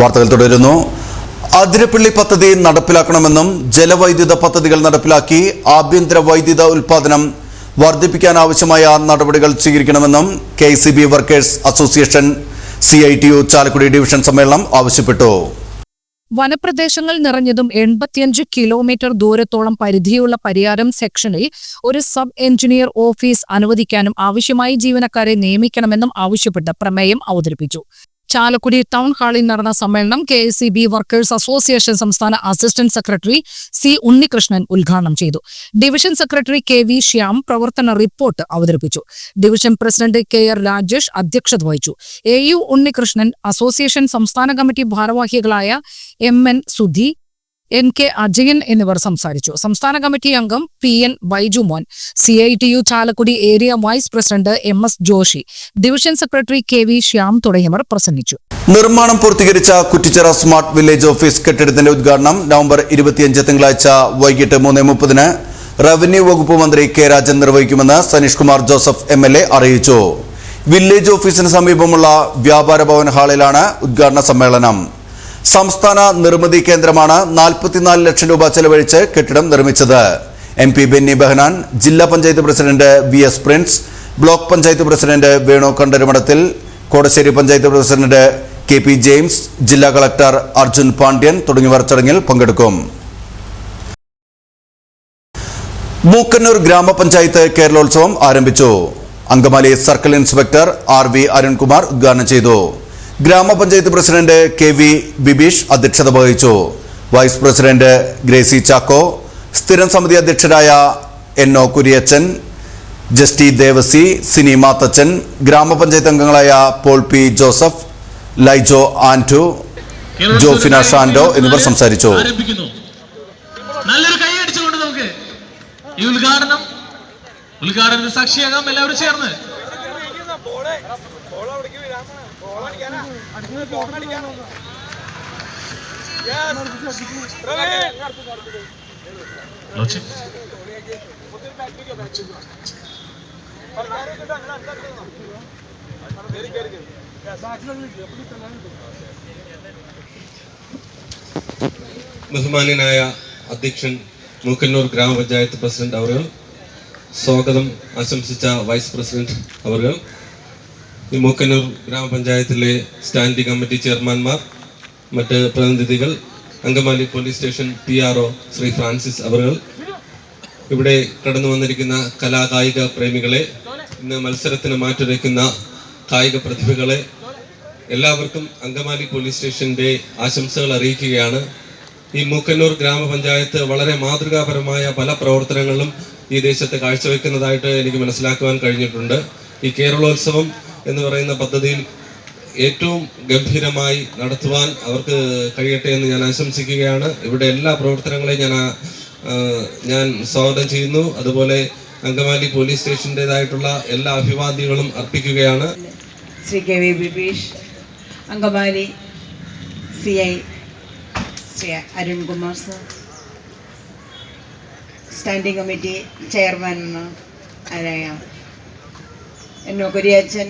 വാർത്തകൾ തുടരുന്നു. അതിരപ്പള്ളി പദ്ധതി നടപ്പിലാക്കണമെന്നും ജലവൈദ്യുത പദ്ധതികൾ നടപ്പിലാക്കി ആഭ്യന്തര വൈദ്യുത ഉൽപാദനം വർദ്ധിപ്പിക്കാൻ ആവശ്യമായ നടപടികൾ സ്വീകരിക്കണമെന്നും K C B workers association C I T U Chalakudy division സമ്മേളനം ആവശ്യപ്പെട്ടു. വനപ്രദേശങ്ങൾ നിറഞ്ഞതും എൺപത്തിയഞ്ച് കിലോമീറ്റർ ദൂരത്തോളം പരിധിയുള്ള പരിയാരം സെക്ഷനിൽ ഒരു സബ് എഞ്ചിനീയർ ഓഫീസ് അനുവദിക്കാനും ആവശ്യമായി ജീവനക്കാരെ നിയമിക്കണമെന്നും ആവശ്യപ്പെട്ട് പ്രമേയം അവതരിപ്പിച്ചു. ചാലക്കുടി ടൗൺ ഹാളിൽ നടന്ന സമ്മേളനം K S C B workers association സംസ്ഥാന അസിസ്റ്റന്റ് സെക്രട്ടറി സി ഉണ്ണികൃഷ്ണൻ ഉദ്ഘാടനം ചെയ്തു. Division secretary K V Shyam പ്രവർത്തന റിപ്പോർട്ട് അവതരിപ്പിച്ചു. Division president K R Rajesh അധ്യക്ഷത വഹിച്ചു. എ യു ഉണ്ണികൃഷ്ണൻ അസോസിയേഷൻ സംസ്ഥാന കമ്മിറ്റി ഭാരവാഹികളായ M N Sudhi N K Ajayan എന്നിവർ സംസാരിച്ചു. സംസ്ഥാന കമ്മിറ്റി അംഗം P N Baijumon C I T U Chalakudy area vice president M S Joshy division secretary K V Shyam തുടങ്ങിയവർ പ്രസംഗിച്ചു. നിർമ്മാണം പൂർത്തീകരിച്ച കുറ്റിച്ചിറ സ്മാർട്ട് വില്ലേജ് ഓഫീസ് കെട്ടിടത്തിന്റെ ഉദ്ഘാടനം നവംബർ ഇരുപത്തിയഞ്ച് തിങ്കളാഴ്ച വൈകിട്ട് മൂന്ന് മുപ്പതിന് റവന്യൂ വകുപ്പ് മന്ത്രി K Rajan നിർവഹിക്കുമെന്ന് Saneesh Kumar Joseph M L A അറിയിച്ചു. വില്ലേജ് ഓഫീസിന് സമീപമുള്ള വ്യാപാര ഭവൻ ഹാളിലാണ് ഉദ്ഘാടന സമ്മേളനം. സംസ്ഥാന നിർമ്മിതി കേന്ദ്രമാണ് നാൽപ്പത്തിനാല് ലക്ഷം രൂപ ചെലവഴിച്ച് കെട്ടിടം നിർമ്മിച്ചത്. എം പി ബെന്നി ബെഹനാൻ ജില്ലാ panchayat president V S Prince block panchayat president Venu Kandarumadathil Kodassery panchayat president K P James ജില്ലാ കളക്ടർ അർജുൻ പാണ്ഡ്യൻ തുടങ്ങിയവർ ചടങ്ങിൽ പങ്കെടുക്കും. മൂക്കന്നൂർ ഗ്രാമപഞ്ചായത്ത് കേരളോത്സവം ആരംഭിച്ചു. Angamaly circle inspector R V Arunkumar ഉദ്ഘാടനം ചെയ്തു. ഗ്രാമപഞ്ചായത്ത് പ്രസിഡന്റ് കെ വി ബിബീഷ് അധ്യക്ഷത വഹിച്ചു. വൈസ് പ്രസിഡന്റ് ഗ്രേസി ചാക്കോ സ്ഥിരം സമിതി അധ്യക്ഷരായ എൻ ഒ കുര്യച്ചൻ ജസ്റ്റി ദേവസി സിനി മാത്തച്ചൻ ഗ്രാമപഞ്ചായത്ത് അംഗങ്ങളായ Paul P Joseph Laijo Antu Jofina Shando എന്നിവർ സംസാരിച്ചു. നല്ലൊരു നമുക്ക് ഈ ഉദ്ഘാടനം ഉദ്ഘാടനത്തിന് സാക്ഷിയാകാം എല്ലാവരും ചേർന്ന്. ലോച്ചെ. ബഹുമാന്യനായ അധ്യക്ഷൻ മൂക്കന്നൂർ ഗ്രാമപഞ്ചായത്ത് പ്രസിഡന്റ് അവർ സ്വാഗതം ആശംസിച്ച വൈസ് പ്രസിഡന്റ് അവർ ഈ മൂക്കന്നൂർ ഗ്രാമപഞ്ചായത്തിലെ സ്റ്റാൻഡിംഗ് കമ്മിറ്റി ചെയർമാൻമാർ മറ്റ് പ്രതിനിധികൾ Angamaly police station P R O Shri Francis അവർ ഇവിടെ കടന്നു വന്നിരിക്കുന്ന കലാകായിക പ്രേമികളെ ഇന്ന് മത്സരത്തിന് മാറ്റുരയ്ക്കുന്ന കായിക പ്രതിഭകളെ എല്ലാവർക്കും അങ്കമാലി പോലീസ് സ്റ്റേഷന്റെ ആശംസകൾ അറിയിക്കുകയാണ്. ഈ മൂക്കന്നൂർ ഗ്രാമപഞ്ചായത്ത് വളരെ മാതൃകാപരമായ പല പ്രവർത്തനങ്ങളും ഈ ദേശത്ത് കാഴ്ചവെക്കുന്നതായിട്ട് എനിക്ക് മനസ്സിലാക്കുവാൻ കഴിഞ്ഞിട്ടുണ്ട്. ഈ കേരളോത്സവം എന്ന് പറയുന്ന പദ്ധതിയിൽ ഏറ്റവും ഗംഭീരമായി നടത്തുവാൻ അവർക്ക് കഴിയട്ടെ എന്ന് ഞാൻ ആശംസിക്കുകയാണ്. ഇവിടെ എല്ലാ പ്രവർത്തനങ്ങളെയും ഞാൻ ഞാൻ സ്വാഗതം ചെയ്യുന്നു. അതുപോലെ അങ്കമാലി പോലീസ് സ്റ്റേഷന്റെതായിട്ടുള്ള എല്ലാ അഭിവാദ്യങ്ങളും അർപ്പിക്കുകയാണ്. Shri K V Bibeesh Angamaly C I Shri Arunkumar sir standing committee chairman N O Kuriachan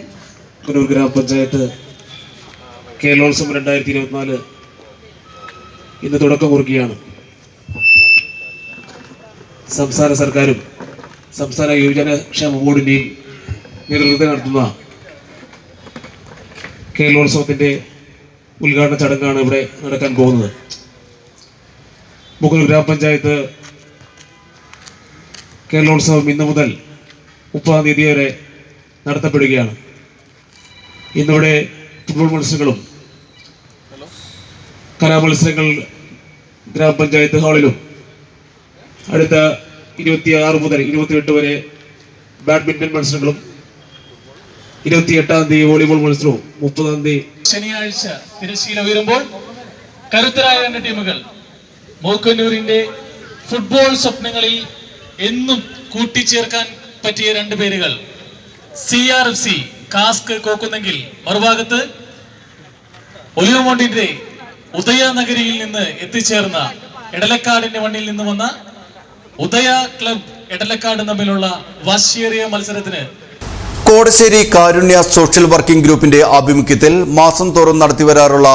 Kannur ഗ്രാമപഞ്ചായത്ത് കേരളോത്സവം രണ്ടായിരത്തി ഇരുപത്തിനാല് ഇന്ന് തുടക്കം കുറിക്കുകയാണ്. സംസ്ഥാന സർക്കാരും സംസ്ഥാന യുവജന ക്ഷേമ ബോർഡിന്റെയും നേതൃത്വത്തിൽ നടത്തുന്ന കേരളോത്സവത്തിന്റെ ഉദ്ഘാടന ചടങ്ങാണ് ഇവിടെ നടക്കാൻ പോകുന്നത്. മുഗൾ ഗ്രാമപഞ്ചായത്ത് കേരളോത്സവം ഇന്നു മുതൽ മുപ്പതാം തീയതി വരെ നടത്തപ്പെടുകയാണ്. ഇന്നിവിടെ ഫുട്ബോൾ മത്സരങ്ങളും കലാമത്സരങ്ങൾ ഗ്രാമപഞ്ചായത്ത് ഹാളിലും. അടുത്ത ഇരുപത്തി ആറ് മുതൽ ഇരുപത്തിയെട്ട് വരെ ബാഡ്മിന്റൺ മത്സരങ്ങളും. ഇരുപത്തിയെട്ടാം തീയതി വോളിബോൾ മത്സരവും. മുപ്പതാം തീയതി ശനിയാഴ്ച തിരശ്ശീല ഉയരുമ്പോൾ കരുത്തരായ രണ്ട് ടീമുകൾ മോക്കന്നൂരിന്റെ ഫുട്ബോൾ സ്വപ്നങ്ങളിൽ എന്നും കൂട്ടിച്ചേർക്കാൻ പറ്റിയ രണ്ട് പേരുകൾ. സി ആർ എഫ് സി കാസ്ക് കോക്കുന്നെങ്കിൽ മറുഭാഗത്ത് ഒലിവമോണ്ടിന്റെ ഉദയനഗരിയിൽ നിന്ന് എത്തിച്ചേർന്ന എടലക്കാടിന്റെ മണ്ണിൽ നിന്ന് വന്ന ഉദയ ക്ലബ് എടലക്കാട് തമ്മിലുള്ള വാശിയേറിയ മത്സരത്തിന് കോടശ്ശേരി കാരുണ്യ സോഷ്യൽ വർക്കിംഗ് ഗ്രൂപ്പിന്റെ ആഭിമുഖ്യത്തിൽ മാസം തോറും നടത്തിവരാറുള്ള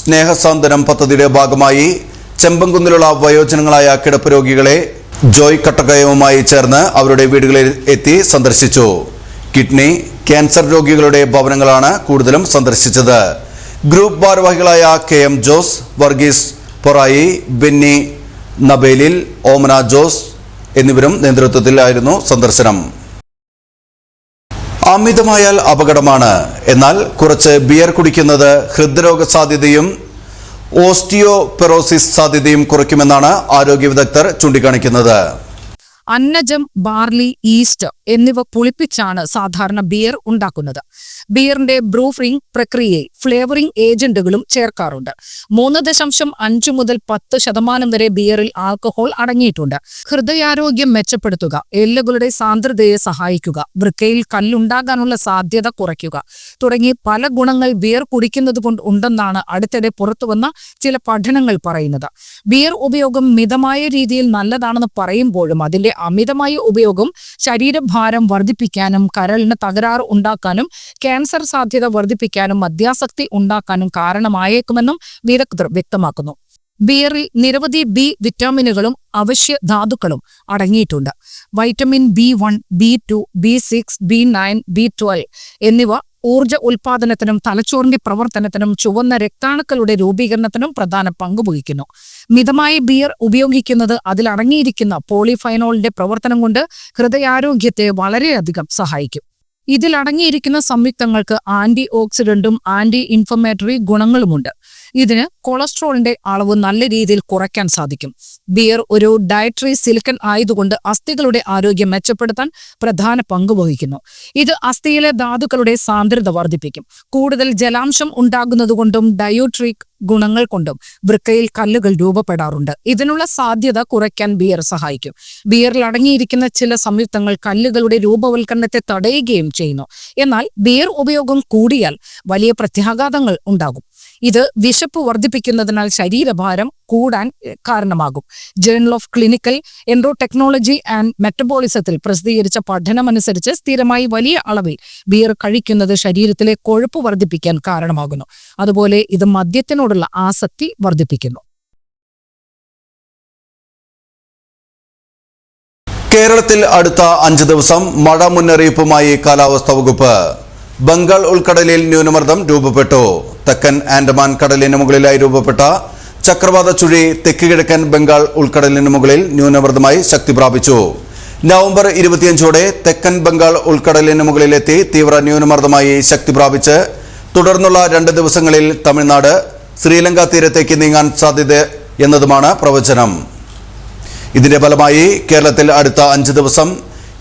സ്നേഹസാന്ത്വനം പദ്ധതിയുടെ ഭാഗമായി ചെമ്പൻകുന്നിലുള്ള വയോജനങ്ങളായ കിടപ്പ് രോഗികളെ ജോയ് കട്ടകയവുമായി ചേർന്ന് അവരുടെ വീടുകളിൽ എത്തി സന്ദർശിച്ചു. കിഡ്നി ക്യാൻസർ രോഗികളുടെ ഭവനങ്ങളാണ് കൂടുതലും സന്ദർശിച്ചത്. ഗ്രൂപ്പ് ഭാരവാഹികളായ K M Jose Varghese Porayi Benny നബേലിൽ Omana Jose എന്നിവരും നേതൃത്വത്തിലായിരുന്നു സന്ദർശനം. അമിതമായാൽ അപകടമാണ്. എന്നാൽ കുറച്ച് ബിയർ കുടിക്കുന്നത് ഹൃദ്രോഗ സാധ്യതയും ഓസ്റ്റിയോപെറോസിസ് സാധ്യതയും കുറയ്ക്കുമെന്നാണ് ആരോഗ്യ വിദഗ്ധർ ചൂണ്ടിക്കാണിക്കുന്നത്. അന്നജം ബാർലി ഈസ്റ്റ് എന്നിവ പുളിപ്പിച്ചാണ് സാധാരണ ബിയർ ഉണ്ടാക്കുന്നത്. ബിയറിന്റെ ബ്രൂഫറിംഗ് പ്രക്രിയയിൽ ഫ്ലേവറിംഗ് ഏജന്റുകളും ചേർക്കാറുണ്ട്. മൂന്ന് ദശാംശം അഞ്ചു മുതൽ പത്ത് ശതമാനം വരെ ബിയറിൽ ആൽക്കഹോൾ അടങ്ങിയിട്ടുണ്ട്. ഹൃദയാരോഗ്യം മെച്ചപ്പെടുത്തുക എല്ലുകളുടെ സാന്ദ്രതയെ സഹായിക്കുക വൃക്കയിൽ കല്ലുണ്ടാകാനുള്ള സാധ്യത കുറയ്ക്കുക തുടങ്ങി പല ഗുണങ്ങൾ ബിയർ കുടിക്കുന്നത് കൊണ്ട് ഉണ്ടെന്നാണ് അടുത്തിടെ പുറത്തുവന്ന ചില പഠനങ്ങൾ പറയുന്നത്. ബിയർ ഉപയോഗം മിതമായ രീതിയിൽ നല്ലതാണെന്ന് പറയുമ്പോഴും അതിന്റെ അമിതമായ ഉപയോഗം ശരീരഭാരം വർദ്ധിപ്പിക്കാനും കരളിന് തകരാറ് ഉണ്ടാക്കാനും ക്യാൻസർ സാധ്യത വർദ്ധിപ്പിക്കാനും മദ്യാസക്തി ഉണ്ടാക്കാനും കാരണമായേക്കുമെന്നും വിദഗ്ധർ വ്യക്തമാക്കുന്നു. ബിയറിൽ നിരവധി ബി വിറ്റാമിനുകളും അവശ്യ ധാതുക്കളും അടങ്ങിയിട്ടുണ്ട്. Vitamin B one B two B six B nine B twelve എന്നിവ ഊർജ ഉൽപാദനത്തിനും തലച്ചോറിന്റെ പ്രവർത്തനത്തിനും ചുവന്ന രക്താണുക്കളുടെ രൂപീകരണത്തിനും പ്രധാന പങ്ക് വഹിക്കുന്നു. മിതമായി ബിയർ ഉപയോഗിക്കുന്നത് അതിലടങ്ങിയിരിക്കുന്ന പോളിഫൈനോളിന്റെ പ്രവർത്തനം കൊണ്ട് ഹൃദയാരോഗ്യത്തെ വളരെയധികം സഹായിക്കും. ഇതിൽ അടങ്ങിയിരിക്കുന്ന സംയുക്തങ്ങൾക്ക് ആന്റി ഓക്സിഡന്റും ആന്റി ഇൻഫർമേറ്ററി ഗുണങ്ങളുമുണ്ട്. ഇതിന് കൊളസ്ട്രോളിന്റെ അളവ് നല്ല രീതിയിൽ കുറയ്ക്കാൻ സാധിക്കും. ബിയർ ഒരു ഡയറ്ററി സിലിക്കൺ ആയതുകൊണ്ട് അസ്ഥികളുടെ ആരോഗ്യം മെച്ചപ്പെടുത്താൻ പ്രധാന പങ്ക് വഹിക്കുന്നു. ഇത് അസ്ഥിയിലെ ധാതുക്കളുടെ സാന്ദ്രത വർദ്ധിപ്പിക്കും. കൂടുതൽ ജലാംശം ഉണ്ടാകുന്നതുകൊണ്ടും ഡയോട്രിക് ഗുണങ്ങൾ കൊണ്ടും വൃക്കയിൽ കല്ലുകൾ രൂപപ്പെടാറുണ്ട്. ഇതിനുള്ള സാധ്യത കുറയ്ക്കാൻ ബിയർ സഹായിക്കും. ബിയറിൽ അടങ്ങിയിരിക്കുന്ന ചില സംയുക്തങ്ങൾ കല്ലുകളുടെ രൂപവൽക്കരണത്തെ തടയുകയും ചെയ്യുന്നു. എന്നാൽ ബിയർ ഉപയോഗം കൂടിയാൽ വലിയ പ്രത്യാഘാതങ്ങൾ ഉണ്ടാകും. ഇത് വിശപ്പ് വർദ്ധിപ്പിക്കുന്നതിനാൽ ശരീരഭാരം കൂടാൻ കാരണമാകും. Journal of clinical endocrinology and മെറ്റബോളിസത്തിൽ പ്രസിദ്ധീകരിച്ച പഠനമനുസരിച്ച് സ്ഥിരമായി വലിയ അളവിൽ ബിയർ കഴിക്കുന്നത് ശരീരത്തിലെ കൊഴുപ്പ് വർദ്ധിപ്പിക്കാൻ കാരണമാകുന്നു. അതുപോലെ ഇത് മദ്യത്തിനോടുള്ള ആസക്തി വർദ്ധിപ്പിക്കുന്നു. കേരളത്തിൽ അടുത്ത അഞ്ച് ദിവസം മഴ മുന്നറിയിപ്പുമായി കാലാവസ്ഥാ വകുപ്പ്. ബംഗാൾ ഉൾക്കടലിൽ ന്യൂനമർദ്ദം രൂപപ്പെട്ടു. തെക്കൻ ആൻഡമാൻ കടലിന് മുകളിലായി രൂപപ്പെട്ട ചക്രവാത ചുഴി തെക്ക് കിഴക്കൻ ബംഗാൾ ഉൾക്കടലിന് മുകളിൽ ന്യൂനമർദ്ദമായി ശക്തി പ്രാപിച്ചു. നവംബർ ഇരുപത്തിയഞ്ചോടെ തെക്കൻ ബംഗാൾ ഉൾക്കടലിന് മുകളിലെത്തി തീവ്ര ന്യൂനമർദ്ദമായി ശക്തി പ്രാപിച്ച് തുടർന്നുള്ള രണ്ട് ദിവസങ്ങളിൽ തമിഴ്നാട് ശ്രീലങ്ക തീരത്തേക്ക് നീങ്ങാൻ സാധ്യത എന്നതുമാണ് പ്രവചനം. ഇതിന്റെ ഫലമായി കേരളത്തിൽ അടുത്ത അഞ്ച് ദിവസം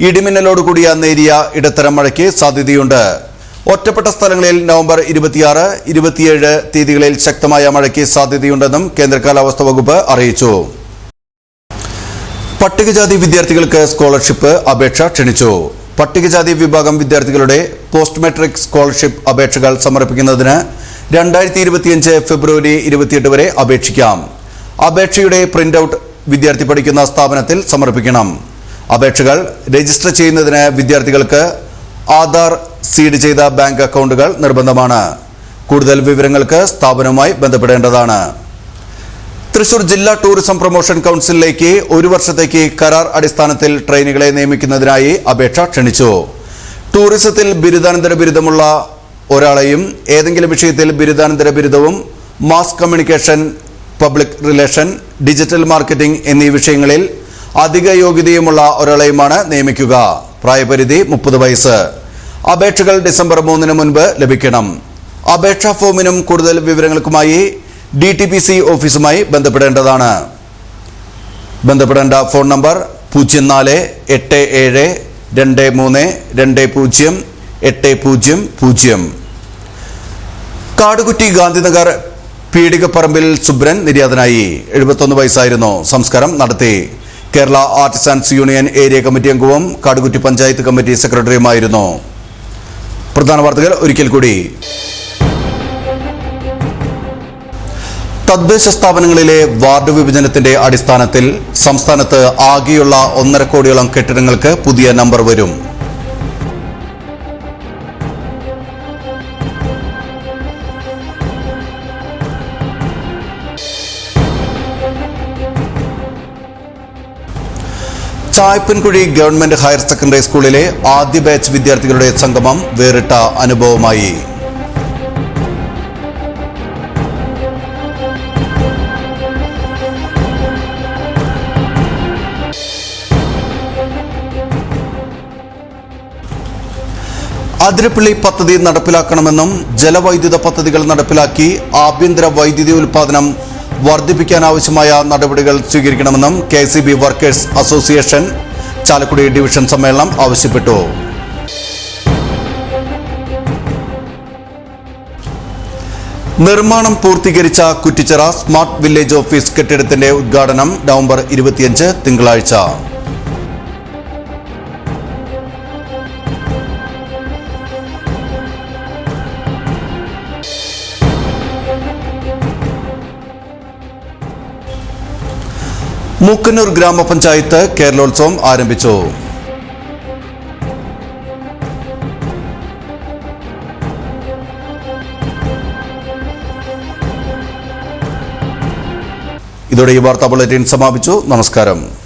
ഇടിമിന്നലോടുകൂടിയ നേരിയ ഇടത്തരം മഴയ്ക്ക് സാധ്യതയുണ്ട്. ഒറ്റപ്പെട്ട സ്ഥലങ്ങളിൽ നവംബർ ഇരുപത്തിയാറ് ഇരുപത്തിയേഴ് തീയതികളിൽ ശക്തമായ മഴയ്ക്ക് സാധ്യതയുണ്ടെന്നും കേന്ദ്ര കാലാവസ്ഥാ വകുപ്പ് അറിയിച്ചു. പട്ടികജാതി വിദ്യാർത്ഥികൾക്ക് സ്കോളർഷിപ്പ് അപേക്ഷ ക്ഷണിച്ചു. പട്ടികജാതി വിഭാഗം വിദ്യാർത്ഥികളുടെ പോസ്റ്റ് മെട്രിക് സ്കോളർഷിപ്പ് അപേക്ഷകൾ സമർപ്പിക്കുന്നതിന് രണ്ടായിരത്തി ഇരുപത്തിയഞ്ച് ഫെബ്രുവരി ഇരുപത്തിയെട്ട് വരെ അപേക്ഷിക്കാം. അപേക്ഷയുടെ പ്രിന്റ് ഔട്ട് വിദ്യാർത്ഥി പഠിക്കുന്ന സ്ഥാപനത്തിൽ സമർപ്പിക്കണം. അപേക്ഷകൾ രജിസ്റ്റർ ചെയ്യുന്നതിന് വിദ്യാർത്ഥികൾക്ക് ആധാർ സീഡ് ചെയ്ത ബാങ്ക് അക്കൗണ്ടുകൾ നിർബന്ധമാണ്. കൂടുതൽ വിവരങ്ങൾക്ക് സ്ഥാപനവുമായി ബന്ധപ്പെടേണ്ടതാണ്. തൃശൂർ ജില്ലാ ടൂറിസം പ്രൊമോഷൻ കൗൺസിലിലേക്ക് ഒരു വർഷത്തേക്ക് കരാർ അടിസ്ഥാനത്തിൽ ട്രെയിനുകളെ നിയമിക്കുന്നതിനായി അപേക്ഷ ക്ഷണിച്ചു. ടൂറിസത്തിൽ ബിരുദാനന്തര ബിരുദമുള്ള ഒരാളെയും ഏതെങ്കിലും വിഷയത്തിൽ ബിരുദാനന്തര ബിരുദവും mass communication public relation digital marketing എന്നീ വിഷയങ്ങളിൽ അധിക യോഗ്യതയുമുള്ള ഒരാളെയുമാണ് നിയമിക്കുക. പ്രായപരിധി മുപ്പത് വയസ്സ്. അപേക്ഷകൾ ഡിസംബർ മൂന്നിന് മുൻപ് ലഭിക്കണം. അപേക്ഷാ ഫോമിനും കൂടുതൽ വിവരങ്ങൾക്കുമായി ഡി ടി പി സി ഓഫീസുമായി ബന്ധപ്പെടേണ്ടതാണ്. ബന്ധപ്പെടേണ്ട ഫോൺ നമ്പർ പൂജ്യം നാല് എട്ട് ഏഴ് രണ്ട് മൂന്ന് രണ്ട് പൂജ്യം എട്ട് പൂജ്യം പൂജ്യം. കാടുകുറ്റി ഗാന്ധിനഗർ പീടികപ്പറമ്പിൽ സുബ്രൻ നിര്യാതനായി. എഴുപത്തൊന്ന് വയസ്സായിരുന്നു. സംസ്കാരം നടത്തി. Kerala artisans union area committee അംഗവും കാടുകുറ്റി പഞ്ചായത്ത് കമ്മിറ്റി സെക്രട്ടറിയുമായിരുന്നു. പ്രധാന വാർത്തകൾ ഒരിക്കൽ കൂടി. തദ്ദേശ സ്ഥാപനങ്ങളിലെ വാർഡ് വിഭജനത്തിന്റെ അടിസ്ഥാനത്തിൽ സംസ്ഥാനത്ത് ആകെയുള്ള ഒന്നര കോടിയോളം കെട്ടിടങ്ങൾക്ക് പുതിയ നമ്പർ വരും. ചായപ്പൻകുഴി ഗവൺമെന്റ് ഹയർ സെക്കൻഡറി സ്കൂളിലെ ആദ്യ ബാച്ച് വിദ്യാർത്ഥികളുടെ സംഗമം വേറിട്ട അനുഭവമായി. അതിരപ്പള്ളി പദ്ധതി നടപ്പിലാക്കണമെന്നും ജലവൈദ്യുത പദ്ധതികൾ നടപ്പിലാക്കി ആഭ്യന്തര വൈദ്യുതി ഉൽപ്പാദനം വർദ്ധിപ്പിക്കാനാവശ്യമായ നടപടികൾ സ്വീകരിക്കണമെന്നും K C B workers association Chalakudy division സമ്മേളനം ആവശ്യപ്പെട്ടു. നിർമ്മാണം പൂർത്തീകരിച്ച കുറ്റിച്ചിറ സ്മാർട്ട് വില്ലേജ് ഓഫീസ് കെട്ടിടത്തിന്റെ ഉദ്ഘാടനം നവംബർ ഇരുപത്തിയഞ്ച് തിങ്കളാഴ്ച. മൂക്കന്നൂർ ഗ്രാമപഞ്ചായത്ത് കേരളോത്സവം ആരംഭിച്ചു. ഇതോടെ ഈ വാർത്താ ബുള്ളറ്റിൻ സമാപിച്ചു. നമസ്കാരം.